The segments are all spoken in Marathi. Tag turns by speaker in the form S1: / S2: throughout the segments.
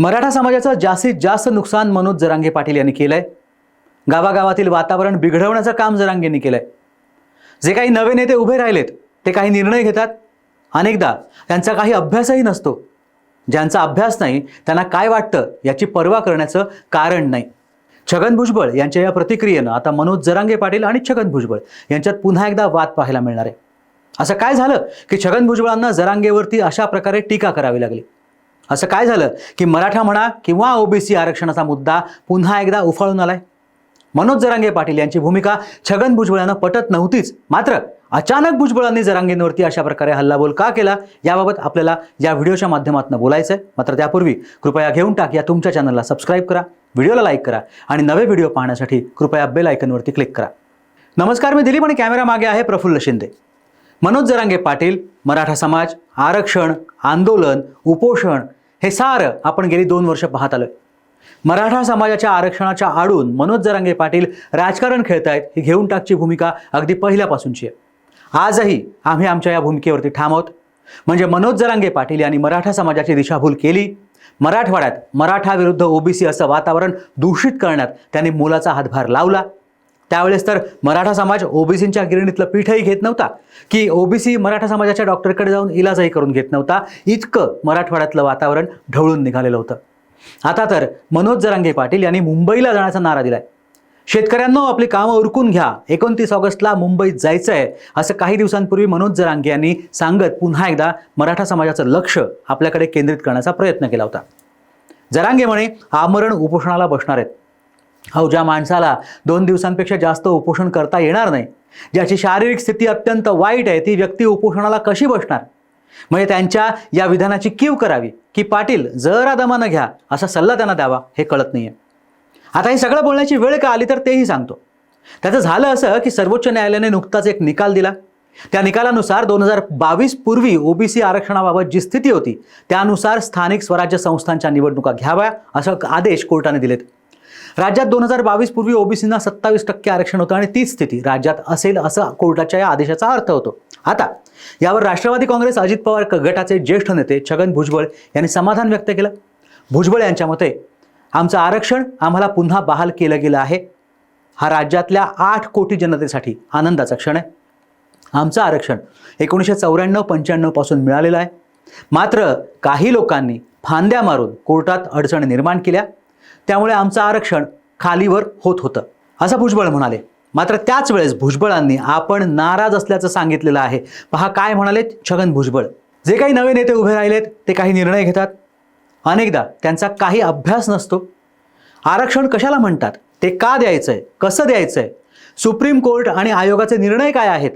S1: मराठा समाजाचं जास्तीत जास्त नुकसान मनोज जरांगे पाटील यांनी केलंय. गावागावातील वातावरण बिघडवण्याचं काम जरांगेंनी केलंय. जे काही नवे नेते उभे राहिलेत ते काही निर्णय घेतात. अनेकदा त्यांचा काही अभ्यासही नसतो. ज्यांचा अभ्यास नाही त्यांना काय वाटतं याची पर्वा करण्याचं कारण नाही. छगन भुजबळ यांच्या या प्रतिक्रियेनं आता मनोज जरांगे पाटील आणि छगन भुजबळ यांच्यात पुन्हा एकदा वाद पाहायला मिळणार आहे. असं काय झालं की छगन भुजबळांना जरांगेवरती अशा प्रकारे टीका करावी लागली? असं काय झालं? की मराठा म्हणा किंवा ओबीसी आरक्षणाचा मुद्दा पुन्हा एकदा उफाळून आलाय. मनोज जरांगे पाटील यांची भूमिका छगन भुजबळानं पटत नव्हतीच. मात्र अचानक भुजबळांनी जरांगेंवरती अशा प्रकारे हल्लाबोल का केला? याबाबत आपल्याला या व्हिडिओच्या माध्यमातून बोलायचं आहे मात्र त्यापूर्वी कृपया घेऊन टाक या तुमच्या चॅनलला सबस्क्राईब करा व्हिडिओला लाईक करा आणि नवे व्हिडिओ पाहण्यासाठी कृपया बेल आयकनवरती क्लिक करा. नमस्कार मी दिलीप आणि कॅमेरा मागे आहे प्रफुल्ल शिंदे. मनोज जरांगे पाटील मराठा समाज आरक्षण आंदोलन उपोषण हे सारं आपण गेली दोन वर्ष पाहत आलोय. मराठा समाजाच्या आरक्षणाच्या आडून मनोज जरांगे पाटील राजकारण खेळतायत ही घेऊन टाकची भूमिका अगदी पहिल्यापासूनची आहे. आजही आम्ही आमच्या या भूमिकेवरती ठाम आहोत. म्हणजे मनोज जरांगे पाटील यांनी मराठा समाजाची दिशाभूल केली. मराठवाड्यात मराठा विरुद्ध ओबीसी असं वातावरण दूषित करण्यात त्यांनी मोलाचा हातभार लावला. त्यावेळेस तर मराठा समाज ओबीसींच्या गिरणीतलं पीठही घेत नव्हता. की ओबीसी मराठा समाजाच्या डॉक्टरकडे जाऊन इलाजही करून घेत नव्हता. इतकं मराठवाड्यातलं वातावरण ढवळून निघालेलं होतं. आता तर मनोज जरांगे पाटील यांनी मुंबईला जाण्याचा नारा दिलाय. शेतकऱ्यांना आपली कामं उरकून घ्या. एकोणतीस ऑगस्टला मुंबईत जायचं आहे असं काही दिवसांपूर्वी मनोज जरांगे यांनी सांगत पुन्हा एकदा मराठा समाजाचं लक्ष आपल्याकडे केंद्रित करण्याचा प्रयत्न केला होता. जरांगे म्हणे आमरण उपोषणाला बसणार आहेत. हो ज्या माणसाला दोन दिवसांपेक्षा जास्त उपोषण करता येणार नाही ज्याची शारीरिक स्थिती अत्यंत वाईट आहे ती व्यक्ती उपोषणाला कशी बसणार? म्हणजे त्यांच्या या विधानाची कीव करावी की पाटील जरा दमानं घ्या असा सल्ला त्यांना द्यावा हे कळत नाहीये. आता हे सगळं बोलण्याची वेळ का आली तर तेही सांगतो. त्याचं झालं असं की सर्वोच्च न्यायालयाने नुकताच एक निकाल दिला. त्या निकालानुसार दोन हजार बावीस पूर्वी ओबीसी आरक्षणाबाबत जी स्थिती होती त्यानुसार स्थानिक स्वराज्य संस्थांच्या निवडणुका घ्याव्या असं आदेश कोर्टाने दिलेत. राज्यात दोन हजार बावीस पूर्वी ओबीसींना सत्तावीस टक्के आरक्षण होतं आणि तीच स्थिती राज्यात असेल असं कोर्टाच्या या आदेशाचा अर्थ होतो. आता यावर राष्ट्रवादी काँग्रेस अजित पवार क- गटाचे ज्येष्ठ नेते छगन भुजबळ यांनी समाधान व्यक्त केलं. भुजबळ यांच्या मते आमचं आरक्षण आम्हाला पुन्हा बहाल केलं गेलं आहे. हा राज्यातल्या आठ कोटी जनतेसाठी आनंदाचा क्षण आहे. आमचं आरक्षण एकोणीसशे चौऱ्याण्णव पंच्याण्णवपासून मिळालेलं आहे. मात्र काही लोकांनी फांद्या मारून कोर्टात अडचणी निर्माण केल्या. त्यामुळे आमचं आरक्षण खालीवर होत होतं. असं भुजबळ म्हणाले. मात्र त्याच वेळेस भुजबळांनी आपण नाराज असल्याचं सांगितलेलं आहे. पहा काय म्हणाले छगन भुजबळ. जे काही नवे नेते उभे राहिलेत ते काही निर्णय घेतात. अनेकदा त्यांचा काही अभ्यास नसतो. आरक्षण कशाला म्हणतात? ते का द्यायचंय? कसं द्यायचंय? सुप्रीम कोर्ट आणि आयोगाचे निर्णय काय आहेत?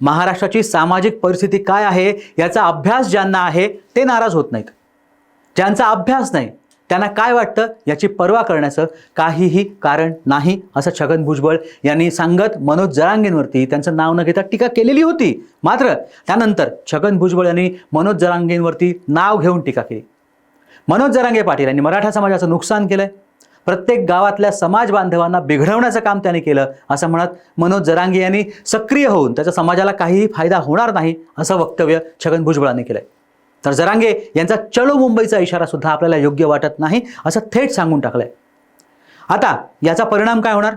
S1: महाराष्ट्राची सामाजिक परिस्थिती काय आहे? याचा अभ्यास ज्यांना आहे ते नाराज होत नाहीत. ज्यांचा अभ्यास नाही त्यांना काय वाटतं याची पर्वा करण्याचं काहीही कारण नाही असं छगन भुजबळ यांनी सांगत मनोज जरांगेंवरती त्यांचं नाव न घेता टीका केलेली होती. मात्र त्यानंतर छगन भुजबळ यांनी मनोज जरांगेंवरती नाव घेऊन टीका केली. मनोज जरांगे पाटील यांनी मराठा समाजाचं नुकसान केलंय. प्रत्येक गावातल्या समाज बांधवांना बिघडवण्याचं काम त्यांनी केलं असं म्हणत मनोज जरांगे यांनी सक्रिय होऊन त्याचा समाजाला काहीही फायदा होणार नाही असं वक्तव्य छगन भुजबळांनी केलं तर जरांगे यांचा चलो मुंबईचा इशारा सुद्धा आपल्याला योग्य वाटत नाही असं थेट सांगून टाकलंय. आता याचा परिणाम काय होणार?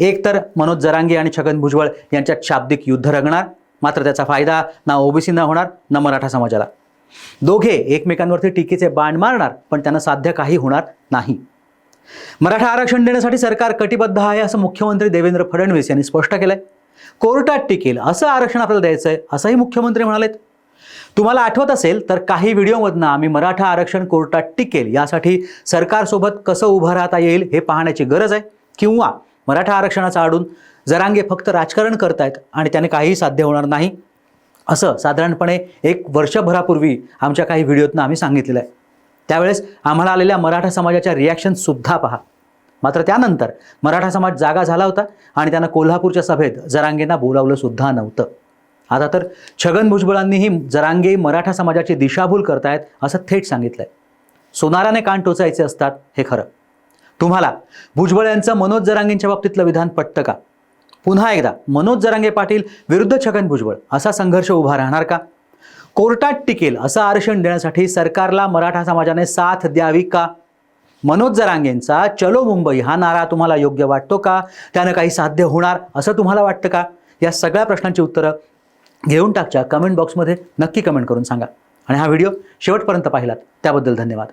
S1: एक तर मनोज जरांगे आणि छगन भुजबळ यांच्यात शाब्दिक युद्ध रंगणार मात्र त्याचा फायदा ना ओबीसींना होणार ना मराठा समाजाला. दोघे एकमेकांवरती टीकेचे बाण मारणार पण त्यांना साध्य काही होणार नाही. मराठा आरक्षण देण्यासाठी सरकार कटिबद्ध आहे असं मुख्यमंत्री देवेंद्र फडणवीस यांनी स्पष्ट केलंय. कोर्टात टिकेल असं आरक्षण आपल्याला द्यायचं आहे असंही मुख्यमंत्री म्हणालेत. तुम्हाला आठवत असेल तर काही व्हिडिओमधनं आम्ही मराठा आरक्षण कोर्टात टिकेल यासाठी सरकारसोबत कसं उभं राहता येईल हे पाहण्याची गरज आहे. किंवा मराठा आरक्षणाचा आडून जरांगे फक्त राजकारण करतायत आणि त्याने काहीही साध्य होणार नाही असं साधारणपणे एक वर्षभरापूर्वी आमच्या काही व्हिडिओतनं आम्ही सांगितलेलं आहे. त्यावेळेस आम्हाला आलेल्या मराठा समाजाच्या रिॲक्शनसुद्धा पहा. मात्र त्यानंतर मराठा समाज जागा झाला होता आणि त्यानं कोल्हापूरच्या सभेत जरांगेंना बोलावलं सुद्धा नव्हतं. आता तर छगन भुजबळांनीही जरांगे मराठा समाजाची दिशाभूल करतायत असं थेट सांगितलंय. सोनाराने कान टोचायचे असतात हे खरं. तुम्हाला भुजबळ यांचं मनोज जरांगेंच्या बाबतीतलं विधान पटतं का? पुन्हा एकदा मनोज जरांगे पाटील विरुद्ध छगन भुजबळ असा संघर्ष उभा राहणार का? कोर्टात टिकेल असं आरक्षण देण्यासाठी सरकारला मराठा समाजाने साथ द्यावी का? मनोज जरांगेंचा चलो मुंबई हा नारा तुम्हाला योग्य वाटतो का? त्यानं काही साध्य होणार असं तुम्हाला वाटतं का? या सगळ्या प्रश्नांची उत्तरं घेऊन टाकच्या कमेंट बॉक्समध्ये नक्की कमेंट करून सांगा. आणि हा व्हिडिओ शेवटपर्यंत पाहिलात त्याबद्दल धन्यवाद.